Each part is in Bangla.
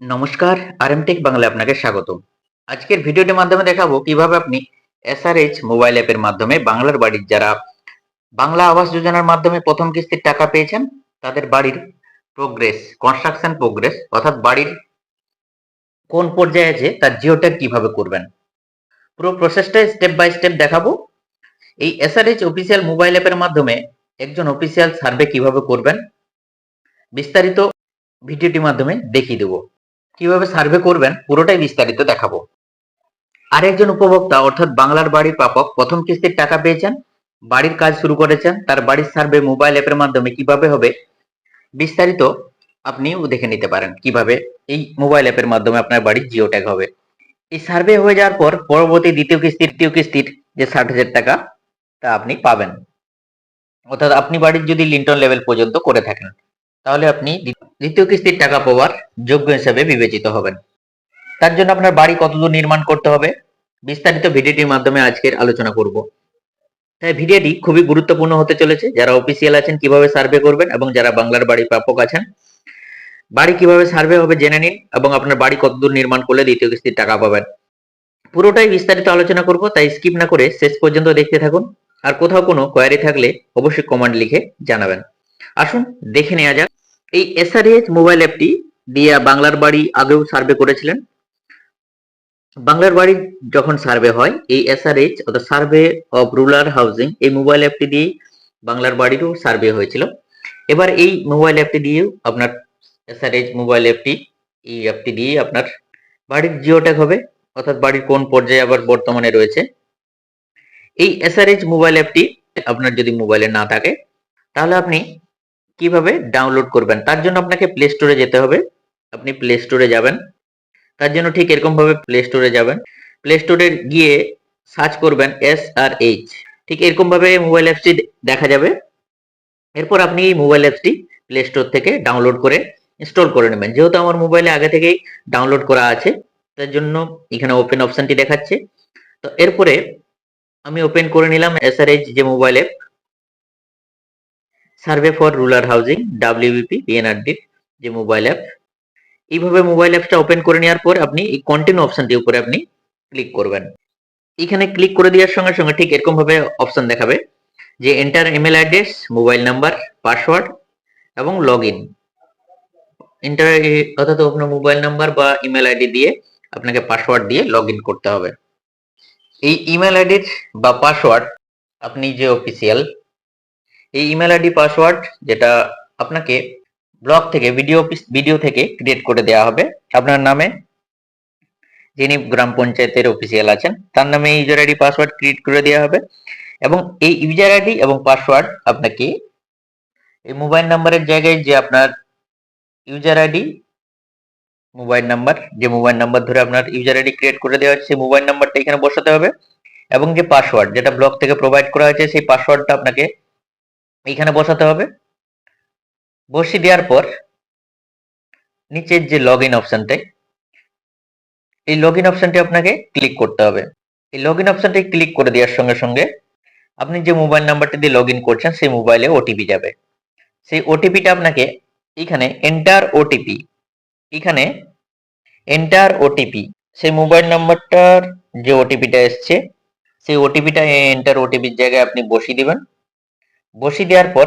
নমস্কার, আরএমটেক বাংলা আপনাকে স্বাগত আজকের ভিডিওটির মাধ্যমে দেখাবো কীভাবে আপনি এসআরএইচ মোবাইল অ্যাপের মাধ্যমে বাংলার বাড়ির যারা বাংলা আবাস যোজনার মাধ্যমে প্রথম কিস্তির টাকা পেয়েছেন, তাদের বাড়ির প্রোগ্রেস কনস্ট্রাকশন প্রোগ্রেস অর্থাৎ বাড়ির কোন পর্যায়ে আছে, তার জিওট্যাগ কীভাবে করবেন। পুরো প্রসেসটা স্টেপ বাই স্টেপ দেখাবো। এই এসআরএইচ অফিসিয়াল মোবাইল অ্যাপের মাধ্যমে একজন অফিসিয়াল সার্ভে কীভাবে করবেন, বিস্তারিত ভিডিওটির মাধ্যমে দেখিয়ে দেবো। কীভাবে সার্ভে করবেন, পুরোটাই বিস্তারিত দেখাবো। আরেকজন উপভোক্তা, অর্থাৎ বাংলার বাড়ির প্রাপক, প্রথম কিস্তির টাকা পেয়েছেন, বাড়ির কাজ শুরু করেছেন, তার বাড়ির সার্ভে মোবাইল অ্যাপের মাধ্যমে কীভাবে হবে, বিস্তারিত আপনিও দেখে নিতে পারেন কীভাবে এই মোবাইল অ্যাপের মাধ্যমে আপনার বাড়ির জিও ট্যাগ হবে। এই সার্ভে হয়ে যাওয়ার পর পরবর্তী দ্বিতীয় কিস্তির, তৃতীয় কিস্তির যে ষাট হাজার টাকা, তা আপনি পাবেন। অর্থাৎ আপনি বাড়ির যদি লিন্টন লেভেল পর্যন্ত করে থাকেন। তাহলে আপনি দ্বিতীয় কিস্তির টাকা পাওয়ার যোগ্য হিসেবে বিবেচিত হবেন। তার জন্য আপনার বাড়ি কতদূর নির্মাণ করতে হবে, বিস্তারিত ভিডিওটির মাধ্যমে আজকের আলোচনা করব। তাই ভিডিওটি খুবই গুরুত্বপূর্ণ হতে চলেছে। যারা অফিসিয়াল আছেন, কীভাবে সার্ভে করবেন এবং যারা বাংলার বাড়ি প্রাপক আছেন, বাড়ি কীভাবে সার্ভে হবে জেনে নিন এবং আপনার বাড়ি কতদূর নির্মাণ করলে দ্বিতীয় কিস্তির টাকা পাবেন। পুরোটাই বিস্তারিত আলোচনা করব, তাই স্কিপ না করে শেষ পর্যন্ত দেখতে থাকুন। আর কোথাও কোনো কোয়ারি থাকলে অবশ্যই কমেন্ট লিখে জানাবেন। আসুন দেখে নেওয়া যাক। এই এসআরএইচ মোবাইল অ্যাপটি দিয়ে বাংলার বাড়ি আগেও সার্ভে করেছিলেন। বাংলার বাড়ি যখন সার্ভে হয়, এই এসআরএইচ অর্থাৎ সার্ভে অফ রুরাল হাউজিং এই মোবাইল অ্যাপটি দিয়ে বাংলার বাড়িরও সার্ভে হয়েছিল। এবার এই মোবাইল অ্যাপটি দিয়েও আপনার এসআরএইচ মোবাইল অ্যাপটি এই অ্যাপটি দিয়ে আপনার বাড়ির জিওট্যাগ হবে, অর্থাৎ বাড়ির কোন পর্যায়ে আবার বর্তমানে রয়েছে। এই এসআরএইচ মোবাইল অ্যাপটি আপনার যদি মোবাইলে না থাকে, তাহলে আপনি কীভাবে ডাউনলোড করবেন? তার জন্য আপনাকে প্লে স্টোরে যেতে হবে। আপনি প্লে স্টোরে যাবেন। তার জন্য ঠিক এরকম ভাবে প্লে স্টোরে যাবেন। প্লে স্টোরে গিয়ে সার্চ করবেন এস আর এইচ ঠিক এরকম ভাবে মোবাইল অ্যাপসটি দেখা যাবে। এরপর আপনি এই মোবাইল অ্যাপসটি প্লে স্টোর থেকে ডাউনলোড করে ইনস্টল করে নেবেন। যেহেতু আমার মোবাইলে আগে থেকেই ডাউনলোড করা আছে, তার জন্য এখানে ওপেন অপশনটি দেখাচ্ছে। তো এরপরে আমি ওপেন করে নিলাম এস আর এইচ যে mobile app survey for rural housing WBP বিএনআরডির যে মোবাইল অ্যাপ এইভাবে মোবাইল অ্যাপটা ওপেন করে নেওয়ার পর আপনি এই কন্টিনিউ অপশনটির উপরে আপনি ক্লিক করবেন। এখানে ক্লিক করে দেওয়ার সঙ্গে সঙ্গে ঠিক এরকম ভাবে অপশন দেখাবে যে enter email address mobile number password এবং লগ ইন এন্টার অর্থাৎ আপনার মোবাইল নাম্বার বা ইমেল আইডি দিয়ে আপনাকে পাসওয়ার্ড দিয়ে লগ ইন করতে হবে। এই ইমেল আইডির বা পাসওয়ার্ড আপনি যে অফিসিয়াল এই ইমেল আইডি পাসওয়ার্ড যেটা আপনাকে ব্লগ থেকে ভিডিও ভিডিও থেকে ক্রিয়েট করে দেওয়া হবে। আপনার নামে যিনি গ্রাম পঞ্চায়েতের অফিসিয়াল আছেন, তার নামে ইউজার আইডি পাসওয়ার্ড ক্রিয়েট করে দেওয়া হবে এবং এই ইউজার আইডি এবং পাসওয়ার্ড আপনাকে এই মোবাইল নাম্বারের জায়গায় যে আপনার ইউজার আইডি মোবাইল নাম্বার যে মোবাইল নাম্বার ধরে আপনার ইউজার আইডি ক্রিয়েট করে দেওয়া হচ্ছে সেই মোবাইল নাম্বারটা এখানে বসাতে হবে এবং যে পাসওয়ার্ড যেটা ব্লগ থেকে প্রোভাইড করা হয়েছে, সেই পাসওয়ার্ডটা আপনাকে এইখানে বসাতে হবে। বসিয়ে দেওয়ার পর নিচের যে লগ ইন অপশনটাই এই লগ ইন অপশনটি আপনাকে ক্লিক করতে হবে। এই লগ ইন অপশনটি ক্লিক করে দেওয়ার সঙ্গে সঙ্গে আপনি যে মোবাইল নাম্বারটি দিয়ে লগ করছেন, সেই মোবাইলে ওটিপি যাবে। সেই ওটিপিটা আপনাকে এখানে এন্টার ওটিপি এখানে এন্টার ওটিপি সেই মোবাইল নাম্বারটার যে ওটিপিটা এসছে, সেই ওটিপিটা এন্টার ওটিপির জায়গায় আপনি বসিয়ে দিবেন। বসিয়ে দেওয়ার পর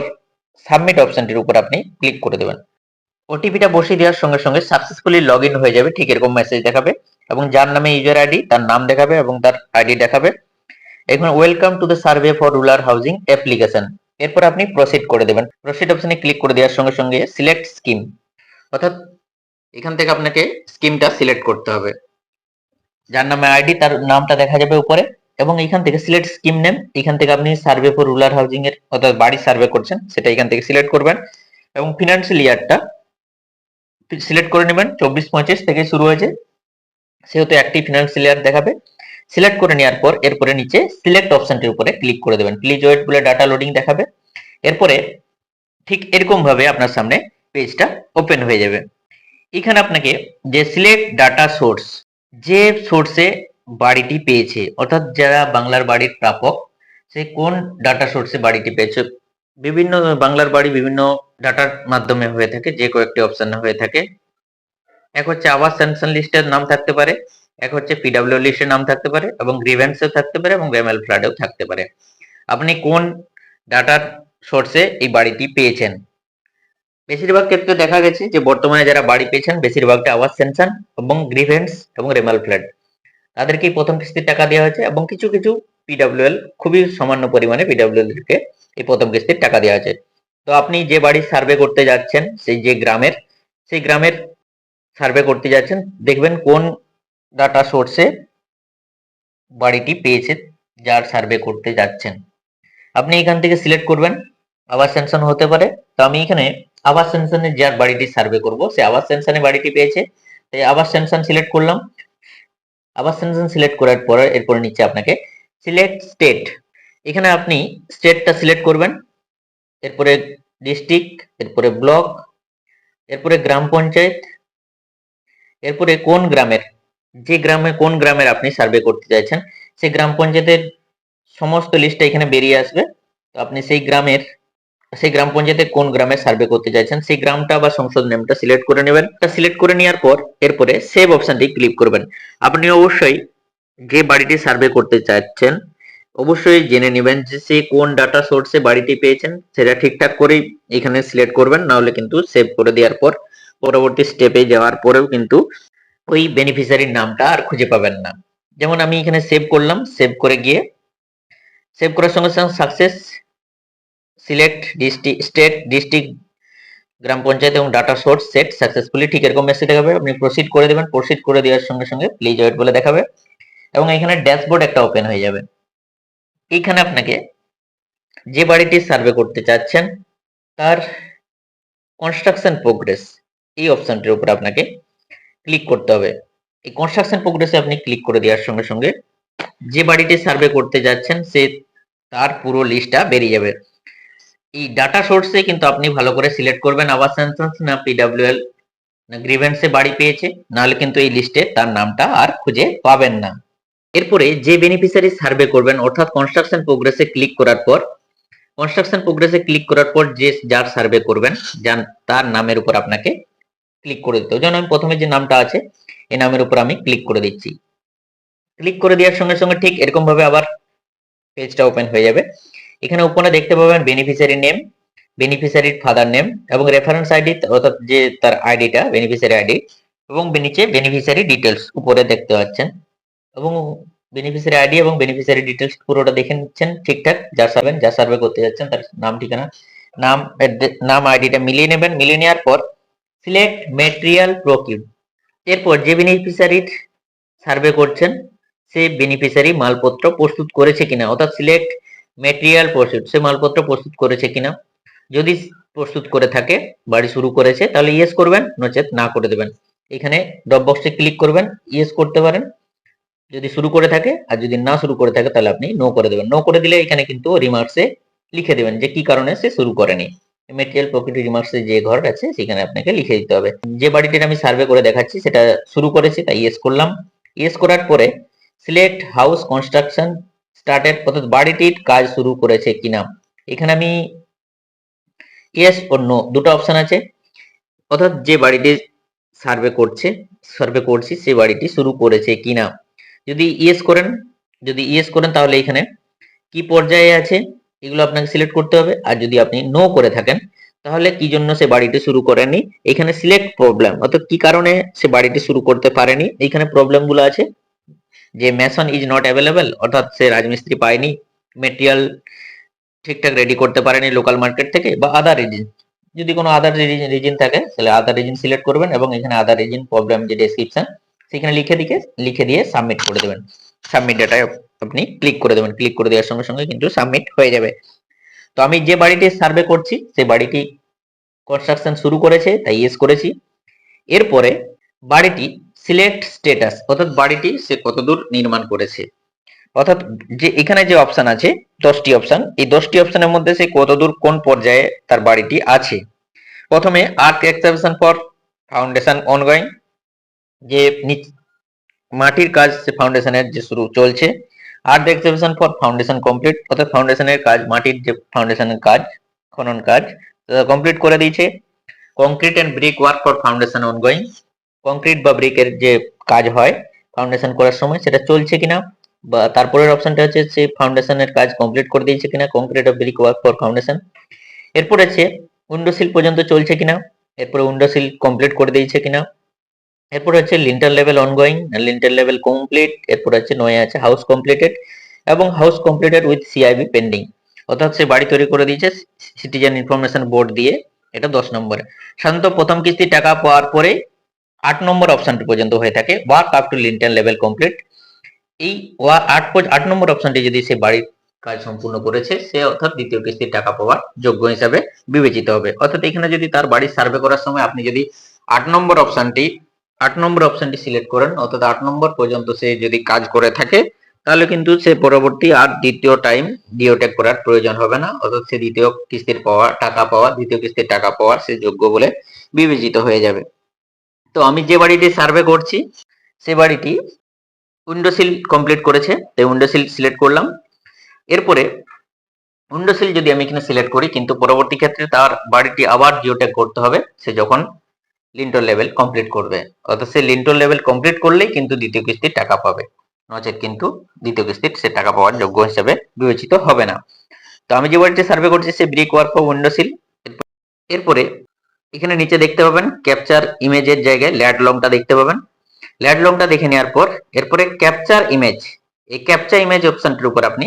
সাবমিট অপশনটির উপর আপনি ক্লিক করে দেবেন। ওটিপিটা বসিয়ে দেওয়ার সঙ্গে সঙ্গে সাকসেসফুলি লগ হয়ে যাবে, ঠিক এরকম মেসেজ দেখাবে এবং যার নামে ইউজার আইডি তার নাম দেখাবে এবং তার আইডি দেখাবে। এখন welcome to the survey for rural housing application এরপর আপনি প্রসিড করে দেবেন। প্রসিড অপশনে ক্লিক করে দেওয়ার সঙ্গে সঙ্গে সিলেক্ট স্কিম অর্থাৎ এখান থেকে আপনাকে স্কিমটা সিলেক্ট করতে হবে। যার নামে আইডি তার নামটা দেখা যাবে উপরে। এবং এখান থেকে সিলেক্ট স্কিম নেম এখান থেকে আপনি সার্ভে ফর রুরাল হাউজিং এর অর্থাৎ বাড়ি সার্ভে করছেন, সেটা এখান থেকে সিলেক্ট করবেন এবং ফিনান্সিয়াল ইয়ারটা সিলেক্ট করে নেবেন, চব্বিশ পঁচিশ থেকে শুরু হয়েছে, সেহেতু একটি ফিনান্সিয়াল ইয়ার দেখাবে। সিলেক্ট করে নেওয়ার পর এরপরে নিচে সিলেক্ট অপশনটির উপরে ক্লিক করে দেবেন। প্লিজ ওয়েট বলে ডাটা লোডিং দেখাবে। এরপরে ঠিক এরকম ভাবে আপনার সামনে পেজটা ওপেন হয়ে যাবে। এখানে আপনাকে যে সিলেক্ট ডাটা সোর্স যে সোর্সে বাড়িটি পেয়েছে। অর্থাৎ যারা বাংলার বাড়ির প্রাপক, সে কোন ডাটা সোর্সে বাড়িটি পেয়েছে? বিভিন্ন বাংলার বাড়ি বিভিন্ন ডাটার মাধ্যমে হয়ে থাকে, যে কয়েকটি অপশন হয়ে থাকে। এক হচ্ছে আবাস স্যাংশন লিস্টের নাম থাকতে পারে, এক হচ্ছে পিডাব্লিউ লিস্টের নাম থাকতে পারে, এবং গ্রিভেন্সেও থাকতে পারে, এবং বেমেল ফ্ল্যাটেও থাকতে পারে। আপনি কোন ডাটার সোর্সে এই বাড়িটি পেয়েছেন? বেশিরভাগ ক্ষেত্রে দেখা গেছে যে বর্তমানে যারা বাড়ি পেয়েছেন, বেশিরভাগটা আওয়াজ সেনশন এবং গ্রিভেন্স এবং রেমাল ফ্ল্যাট তাদেরকেই প্রথম কিস্তির টাকা দেওয়া হয়েছে এবং কিছু কিছু পিডাব্লিউএল খুবই সামান্য পরিমাণে পিডাব্লিউএল কে এই প্রথম কিস্তির টাকা দেওয়া হয়েছে। তো আপনি যে বাড়ির সার্ভে করতে যাচ্ছেন, সেই যে গ্রামের, সেই গ্রামের সার্ভে করতে যাচ্ছেন, দেখবেন কোন ডাটা সোর্সে বাড়িটি পেয়েছে যার সার্ভে করতে যাচ্ছেন। আপনি এখান থেকে সিলেক্ট করবেন, আবাস সেনশন হতে পারে। তো আমি এখানে আবাস সেনশনে যার বাড়িটি সার্ভে করব, সে আবাস সেনশনে বাড়িটি পেয়েছে। তাই আবাস সেনশন সিলেক্ট করলাম। আবাস সেনশন সিলেক্ট করার পরে এরপরে নিচে আপনাকে সিলেক্ট স্টেট এখানে আপনি স্টেটটা সিলেক্ট করবেন, এরপরে ডিস্ট্রিক্ট এরপরে ব্লক এরপরে গ্রাম পঞ্চায়েত, এরপরে কোন গ্রামের, যে গ্রামে কোন গ্রামের আপনি সার্ভে করতে চাইছেন, সেই গ্রাম পঞ্চায়েতের সমস্ত লিস্টটা এখানে বেরিয়ে আসবে। তো আপনি সেই গ্রামের সেই গ্রাম পঞ্চায়েতে কোন গ্রামে সার্ভে করতে চাইছেন, সেই গ্রামটা বা সংসদ নেমটা সিলেক্ট করে নেবেন। তা সিলেক্ট করে নেওয়ার পর এরপরে সেভ অপশনটি ক্লিক করবেন। আপনি অবশ্যই যে বাড়িটি সার্ভে করতে চাচ্ছেন, অবশ্যই জেনে নেবেন যে সে কোন ডাটা সোর্সে বাড়িটি পেয়েছেন, সেটা ঠিকঠাক করেই এখানে সিলেক্ট করবেন না হলে কিন্তু সেভ করে দেওয়ার পর পরবর্তী স্টেপে যাওয়ার পরেও কিন্তু ওই বেনিফিশিয়ারির নামটা আর খুঁজে পাবেন না। যেমন আমি এখানে সেভ করলাম সেভ করে গিয়ে সেভ করার সঙ্গে সঙ্গে success select district state district গ্রাম পঞ্চায়েত এবং ডাটা সোর্স সেট সাকসেসফুলি ঠিক এরকম মেসেজ দেখাবে। আপনি প্রসিড করে দেবেন। প্রসিড করে দেওয়ার সঙ্গে সঙ্গে প্লিজ ওয়েট বলে দেখাবে। এবং এখানে ড্যাশবোর্ড একটা ওপেন হয়ে যাবে। এইখানে আপনাকে যে বাড়িটি সার্ভে করতে চাচ্ছেন, তার কনস্ট্রাকশন প্রোগ্রেস এই অপশনটির উপর আপনাকে ক্লিক করতে হবে। এই কনস্ট্রাকশন প্রোগ্রেসে আপনি ক্লিক করে দেওয়ার সঙ্গে সঙ্গে যে বাড়িটি সার্ভে করতে যাচ্ছেন, সে তার পুরো লিস্টটা বেরিয়ে যাবে। এই ডাটা সোর্সে কিন্তু আপনি ভালো করে সিলেক্ট করবেন আবার সেন্সাস না পিডাব্লিউএল না গ্রিভেন্সে বাড়ি পেয়েছে, নাহলে কিন্তু এই লিস্টে তার নামটা আর খুঁজে পাবেন না। এরপরে যে বেনিফিশিয়ারি সার্ভে করবেন, অর্থাৎ কনস্ট্রাকশন প্রোগ্রেসে ক্লিক করার পর কনস্ট্রাকশন প্রোগ্রেসে ক্লিক করার পর যে যার সার্ভে করবেন যান তার নামের উপর আপনাকে ক্লিক করে দিতে যেমন আমি প্রথমে যে নামটা আছে এই নামের উপর আমি ক্লিক করে দিচ্ছি। ক্লিক করে দেওয়ার সঙ্গে সঙ্গে ঠিক এরকম ভাবে আবার পেজটা ওপেন হয়ে যাবে। এখানে উপরে দেখতে পাবেন বেনিফিশিয়ারি নেম বেনিফিশিয়ারির ফাদার নেম এবং রেফারেন্স আইডি অর্থাৎ যে তার আইডিটা বেনিফিশিয়ারি আইডি এবং নিচে বেনিফিশিয়ারি ডিটেলস উপরে দেখতে পাচ্ছেন এবং বেনিফিশিয়ারি আইডি এবং বেনিফিশিয়ারি ডিটেলস পুরোটা দেখে নিচ্ছেন ঠিকঠাক, যা সার্ভেন যা সার্ভে করতে যাচ্ছেন তার নাম, ঠিকানা, নাম নাম আইডিটা মিলিয়ে নেবেন, মিলিয়ে নেওয়ার পর সিলেক্ট মেটেরিয়াল প্রকিউড এরপর যে বেনিফিশিয়ারির সার্ভে করছেন, সে বেনিফিশিয়ারি মালপত্র প্রস্তুত করেছে কিনা, অর্থাৎ সিলেক্ট মেটেরিয়াল প্রস্তুত, সে মালপত্র প্রস্তুত করেছে কিনা? যদি প্রস্তুত করে থাকে, বাড়ি শুরু করেছে, তাহলে ইয়েস করবেন, নচেত না করে দেবেন। এখানে ড্রপ বক্সে ক্লিক করবেন ইয়েস করতে পারেন। যদি শুরু করে থাকে, আর যদি না শুরু করে থাকে, তাহলে আপনি নো করে দেবেন। নো করে দিলে এখানে কিন্তু রিমার্কসে লিখে দেবেন যে কি কারণে সে শুরু করেনি। মেটেরিয়াল প্রকৃতি রিমার্কসে যে ঘর আছে, সেখানে আপনাকে লিখে দিতে হবে। যে বাড়িটির আমি সার্ভে করে দেখাচ্ছি, সেটা শুরু করেছে, তাই ইয়েস করলাম। ইয়েস করার পরে সিলেক্ট হাউস কনস্ট্রাকশন স্টার্টেড অর্থাৎ বাড়িটির কাজ শুরু করেছে কিনা। এখানে আমি ইয়েস ও নো দুটো অপশন আছে। অর্থাৎ যে বাড়িটি সার্ভে করছে সার্ভে করছি, সে বাড়িটি শুরু করেছে কিনা। যদি ইয়েস করেন, যদি ইয়েস করেন তাহলে এখানে কি পর্যায়ে আছে, এগুলো আপনাকে সিলেক্ট করতে হবে। আর যদি আপনি নো করে থাকেন, তাহলে কি জন্য সে বাড়িটি শুরু করেনি? এখানে সিলেক্ট প্রবলেম অর্থাৎ কি কারণে সে বাড়িটি শুরু করতে পারেনি? এখানে প্রবলেমগুলো আছে। যে মেশন ইজ নট অ্যাভেলেবেল অর্থাৎ সে রাজমিস্ত্রি পায়নি মেটেরিয়াল ঠিকঠাক রেডি করতে পারেনি লোকাল মার্কেট থেকে বা আদার রিজন যদি কোনো আদার রিজন থাকে, তাহলে আদার রিজন সিলেক্ট করবেন এবং এখানে আদার রিজন প্রবলেম যে ডেসক্রিপশন সেখানে লিখে দিকে, লিখে দিয়ে সাবমিট করে দেবেন। সাবমিট ডাটায় আপনি ক্লিক করে দেবেন। ক্লিক করে দেওয়ার সঙ্গে সঙ্গে কিন্তু সাবমিট হয়ে যাবে। তো আমি যে বাড়িটি সার্ভে করছি সেই বাড়িটি কনস্ট্রাকশন শুরু করেছে, তাই ইয়েস করেছি। এরপরে বাড়িটি সিলেক্ট স্টেটাস অর্থাৎ বাড়িটি সে কতদূর নির্মাণ করেছে। অর্থাৎ যে এখানে যে অপশন আছে, দশটি অপশন এই দশটি অপশনের মধ্যে সে কতদূর কোন পর্যায়ে তার বাড়িটি আছে। প্রথমে earth excavation for foundation ongoing যে মাটির কাজ সে ফাউন্ডেশনের যে শুরু চলছে। Earth excavation for foundation complete অর্থাৎ ফাউন্ডেশনের কাজ, মাটির যে ফাউন্ডেশনের কাজ, খনন কাজ কমপ্লিট করে দিয়েছে। Concrete and brick work for foundation ongoing concrete বা ব্রিকের যে কাজ হয় ফাউন্ডেশন করার সময় সেটা চলছে কিনা, বা তারপরের অপশনটা হচ্ছে সেই ফাউন্ডেশনের কাজ কমপ্লিট করে দিয়েছে কিনা concrete of brick work for foundation এরপর আছে উইন্ডো সিল পর্যন্ত চলছে কিনা, এরপরে উইন্ডো সিল কমপ্লিট করে দিয়েছে কিনা, এরপর হচ্ছে lintel level ongoing lintel level complete এরপর হচ্ছে নয় আছে হাউস কমপ্লিটেড এবং house completed with CIB pending অর্থাৎ সে বাড়ি তৈরি করে দিয়েছে সিটিজেন ইনফরমেশন বোর্ড দিয়ে, এটা দশ নম্বরে। সাধারণত প্রথম কিস্তি টাকা পাওয়ার পরে আট নম্বর অপশনটি পর্যন্ত হয়ে থাকে। Work up to lintel level complete এই আট আট নম্বর অপশনটি যদি সে বাড়ির কাজ সম্পূর্ণ করেছে, সে অর্থাৎ দ্বিতীয় কিস্তির টাকা পাওয়ার যোগ্য হিসাবে বিবেচিত হবে। অর্থাৎ এখানে যদি তার বাড়ির সার্ভে করার সময় আপনি যদি আট নম্বর অপশনটি আট নম্বর অপশনটি সিলেক্ট করেন, অর্থাৎ আট নম্বর পর্যন্ত সে যদি কাজ করে থাকে, তাহলে কিন্তু সে পরবর্তী আর দ্বিতীয় টাইম ডিওটেক করার প্রয়োজন হবে না। অর্থাৎ সে দ্বিতীয় কিস্তির পাওয়া টাকা পাওয়া দ্বিতীয় কিস্তির টাকা পাওয়ার সে যোগ্য বলে বিবেচিত হয়ে যাবে। তো আমি যে বাড়িটি সার্ভে করছি, সে বাড়িটি উইন্ডো সিল কমপ্লিট করেছে, তাই উইন্ডো সিল সিলেক্ট করলাম। এরপরে উইন্ডো সিল যদি আমি এখানে সিলেক্ট করি, কিন্তু পরবর্তী ক্ষেত্রে তার বাড়িটি আবার জিওটেক করতে হবে, সে যখন লিন্টর লেভেল কমপ্লিট করবে। অর্থাৎ সে লিন্টর লেভেল কমপ্লিট করলেই কিন্তু দ্বিতীয় কিস্তির টাকা পাবে। নচেত কিন্তু দ্বিতীয় কিস্তির সে টাকা পাওয়ার যোগ্য হিসেবে বিবেচিত হবে না। তো আমি যে বাড়িটি সার্ভে করছি, সে brick work for window sill এরপরে এখানে নিচে দেখতে পাবেন ক্যাপচার ইমেজের জায়গায় ল্যাড লংটা দেখতে পাবেন। ল্যাড লংটা দেখে নেওয়ার পর এরপরে ক্যাপচার ইমেজ এই ক্যাপচার ইমেজ অপশনটির উপর আপনি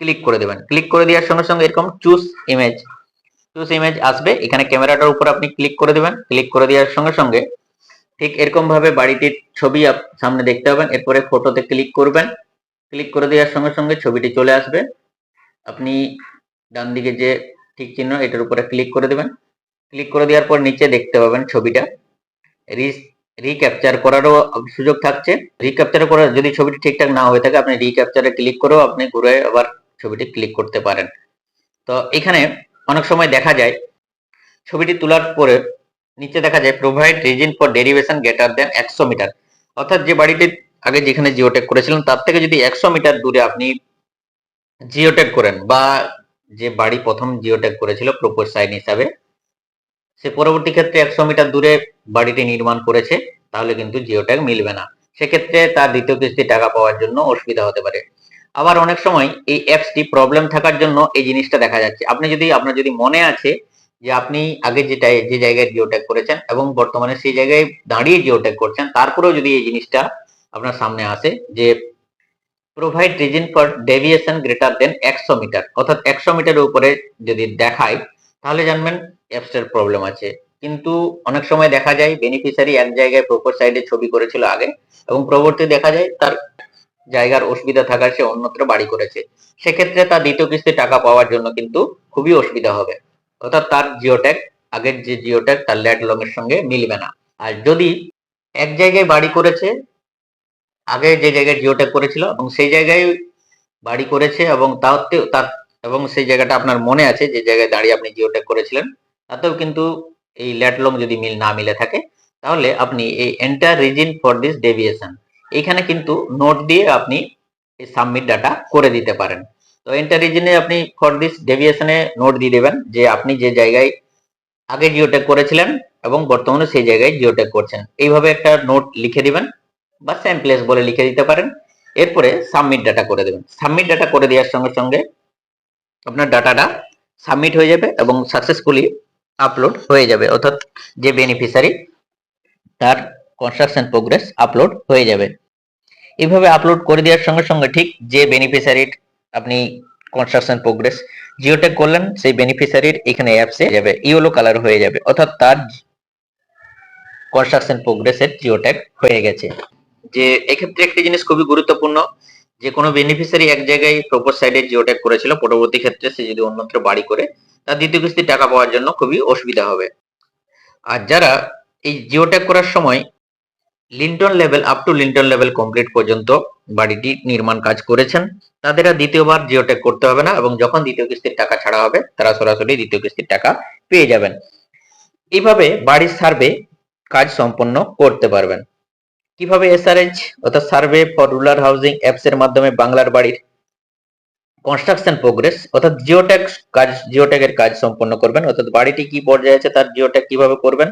ক্লিক করে দেবেন। ক্লিক করে দেওয়ার সঙ্গে সঙ্গে এরকম চুজ ইমেজ চুজ ইমেজ আসবে। এখানে ক্যামেরাটার উপর আপনি ক্লিক করে দেবেন। ক্লিক করে দেওয়ার সঙ্গে সঙ্গে ঠিক এরকম ভাবে বাড়িটির ছবি সামনে দেখতে পাবেন। এরপরে ফটোতে ক্লিক করবেন। ক্লিক করে দেওয়ার সঙ্গে সঙ্গে ছবিটি চলে আসবে। আপনি ডান দিকে যে ঠিক চিহ্ন এটার উপরে ক্লিক করে দেবেন। ক্লিক করে দেওয়ার পর নিচে দেখতে পাবেন ছবিটা। রিক্যাপচার করারও সুযোগ থাকছে। রিক্যাপচার করার যদি ছবিটি ঠিকঠাক না হয়ে থাকে, আপনি রিক্যাপচারে ক্লিক করেও আপনি ঘুরে আবার ছবিটি ক্লিক করতে পারেন। তো এখানে অনেক সময় দেখা যায়, ছবিটি তোলার পরে নিচে দেখা যায় provide reason for derivation greater than একশো মিটার অর্থাৎ যে বাড়িটি আগে যেখানে জিওটেক করেছিলেন, তার থেকে যদি একশো মিটার দূরে আপনি জিওটেক করেন বা যে বাড়ি প্রথম জিওটেক করেছিল প্রপোজ সাইন হিসাবে সে পরবর্তী ক্ষেত্রে একশো মিটার দূরে বাড়িটি নির্মাণ করেছে, তাহলে কিন্তু জিওট্যাগ মিলবে না। সেক্ষেত্রে তার দ্বিতীয় কিস্তি টাকা পাওয়ার জন্য অসুবিধা হতে পারে। আবার অনেক সময় এই অ্যাপসটি প্রবলেম থাকার জন্য এই জিনিসটা দেখা যাচ্ছে। আপনি যদি, আপনার যদি মনে আছে যে আপনি আগে যেটা, যে জায়গায় জিওট্যাগ করেছেন এবং বর্তমানে সেই জায়গায় দাঁড়িয়ে জিওট্যাগ করছেন, তারপরেও যদি এই জিনিসটা আপনার সামনে আসে যে provide reason for deviation greater than একশো মিটার, অর্থাৎ একশো মিটারের উপরে যদি দেখায়, তাহলে জানবেন অ্যাপসটার প্রবলেম আছে। কিন্তু অনেক সময় দেখা যায় বেনিফিশিয়ারি এক জায়গায় প্রপার সাইডে ছবি করেছিল আগে এবং পরবর্তী দেখা যায় তার জায়গার অসুবিধা থাকার সে অন্যত্র বাড়ি করেছে। সেক্ষেত্রে তার দ্বিতীয় কিস্তি টাকা পাওয়ার জন্য কিন্তু খুবই অসুবিধা হবে। অর্থাৎ তার জিওট্যাগ আগের যে জিওট্যাগ তার ল্যাড লং এর সঙ্গে মিলবে না। আর যদি এক জায়গায় বাড়ি করেছে, আগে যে জায়গায় জিওট্যাগ করেছিল এবং সেই জায়গায় বাড়ি করেছে এবং তাতেও তার, এবং সেই জায়গাটা আপনার মনে আছে যে জায়গায় দাঁড়িয়ে আপনি জিওট্যাগ করেছিলেন তাতেও কিন্তু এই ল্যাটলং যদি মিল না মিলে থাকে, তাহলে আপনি এই enter reason for this deviation এইখানে কিন্তু নোট দিয়ে আপনি এই সাবমিট ডাটা করে দিতে পারেন। তো এন্টার রিজিনে আপনি ফর দিস ডেভিয়েশনে নোট দিয়ে দেবেন যে আপনি যে জায়গায় আগে জিওটেক করেছিলেন এবং বর্তমানে সেই জায়গায় জিওটেক করছেন। এইভাবে একটা নোট লিখে দিবেন বা সেম প্লেস বলে লিখে দিতে পারেন। এরপরে সাবমিট ডাটা করে দেবেন। সাবমিট ডাটা করে দেওয়ার সঙ্গে সঙ্গে আপনার ডাটাটা সাবমিট হয়ে যাবে এবং সাকসেসফুলি আপলোড হয়ে যাবে, অর্থাৎ যে বেনিফিশিয়ারি তার কনস্ট্রাকশন প্রোগ্রেস আপলোড হয়ে যাবে। এইভাবে আপলোড করে দেওয়ার সঙ্গে সঙ্গে ঠিক যে বেনিফিশিয়ারির আপনি কনস্ট্রাকশন প্রোগ্রেস জিওটেক করলেন, সেই বেনিফিশিয়ারির এখানে অ্যাপসে যাবে ইয়েলো কালার হয়ে যাবে, অর্থাৎ তার কনস্ট্রাকশন প্রোগ্রেসের জিওটেক হয়ে গেছে। যে এক্ষেত্রে একটি জিনিস খুবই গুরুত্বপূর্ণ, যে কোনো বেনিফিশিয়ারি এক জায়গায় প্রপোজ সাইডে জিওটেক করেছিল, পরবর্তী ক্ষেত্রে সে যদি অন্যত্র বাড়ি করে তার দ্বিতীয় কিস্তি টাকা পাওয়ার জন্য খুবই অসুবিধা হবে। আর যারা এই জিওট্যাগ করার সময় lintel level up to lintel level complete পর্যন্ত বাড়িটি নির্মাণ কাজ করেছেন, তাদের আর দ্বিতীয়বার জিওট্যাগ করতে হবে না এবং যখন দ্বিতীয় কিস্তির টাকা ছাড়া হবে, তারা সরাসরি দ্বিতীয় কিস্তির টাকা পেয়ে যাবেন। এইভাবে বাড়ির সার্ভে কাজ সম্পন্ন করতে পারবেন। কীভাবে এসআরএইচ অর্থাৎ survey for rural housing apps এর মাধ্যমে বাংলার বাড়ির কনস্ট্রাকশন প্রোগ্রেস অর্থাৎ জিওট্যাগ কাজ জিওট্যাগের কাজ সম্পন্ন করবেন, অর্থাৎ বাড়িটি কি পর্যায়ে আছে তার জিওট্যাগ কীভাবে করবেন,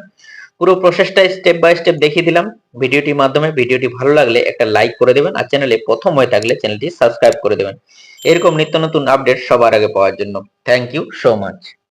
পুরো প্রসেসটা স্টেপ বাই স্টেপ দেখিয়ে দিলাম। ভিডিওটির মাধ্যমে, ভিডিওটি ভালো লাগলে একটা লাইক করে দেবেন, আর চ্যানেলে প্রথম হয়ে থাকলে চ্যানেলটি সাবস্ক্রাইব করে দেবেন। এরকম নিত্য নতুন আপডেট সবার আগে পাওয়ার জন্য। Thank you so much